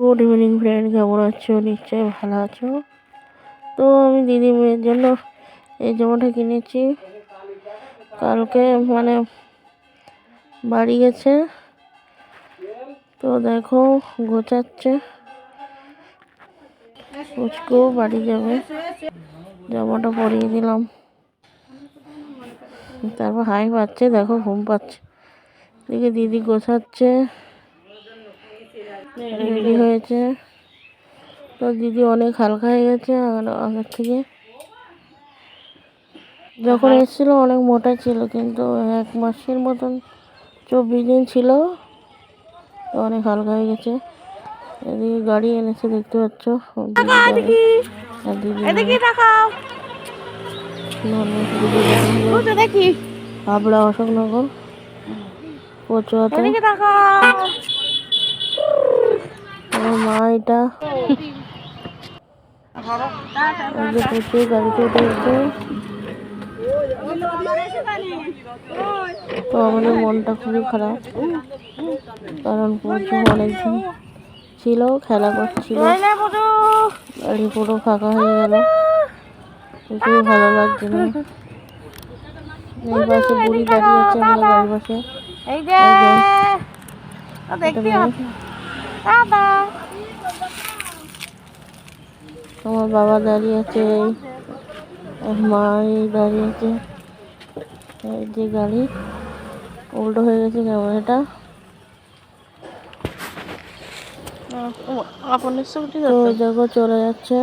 Good evening friend কেমন আছো? নিশ্চয়ই ভালো আছো। তো আমি দিদি মেয়ের জন্য এই জামাটা কিনেছি। কালকে মানে বাড়ি গেছে। তো দেখো, গোছাচ্ছে। পুচকেও বাড়ি যাবে। জামাটা পরিয়ে দিলাম। তারপর হাই পাচ্ছে, দেখো ঘুম পাচ্ছে। এদিকে দিদি গোছাচ্ছে। রেডি হয়েছে। তো দিদি অনেক হালকা হয়ে গেছে আগে- আগের থেকে। যখন এসেছিল অনেক মোটা ছিল কিন্তু এক মাসের মতন চব্বিশ দিন ছিল। তো অনেক হালকা হয়ে গেছে। এদিকে গাড়ি এনেছে দেখতে পাচ্ছ। দিদি যাবে। আর এটা। প্রচুর গাড়িতে উঠে গেছে তো আমাদের মনটা খুবই খারাপ কারণ প্রচুর অনেকদিন ছিল খেলা করছিল। গাড়ি পুরো ফাঁকা হয়ে গেল। খুবই ভালো লাগছে না। এই পাশে বুড়ি দাঁড়িয়ে আছে আমাদের বাড়ির পাশে। এই যে দেখতে দাদা আমার বাবা দাঁড়িয়ে আছে মা দাঁড়িয়ে আছে এই যে গাড়ি। উল্টো হয়ে গেছে ক্যামেরাটা। আপনের দেখো চলে যাচ্ছে।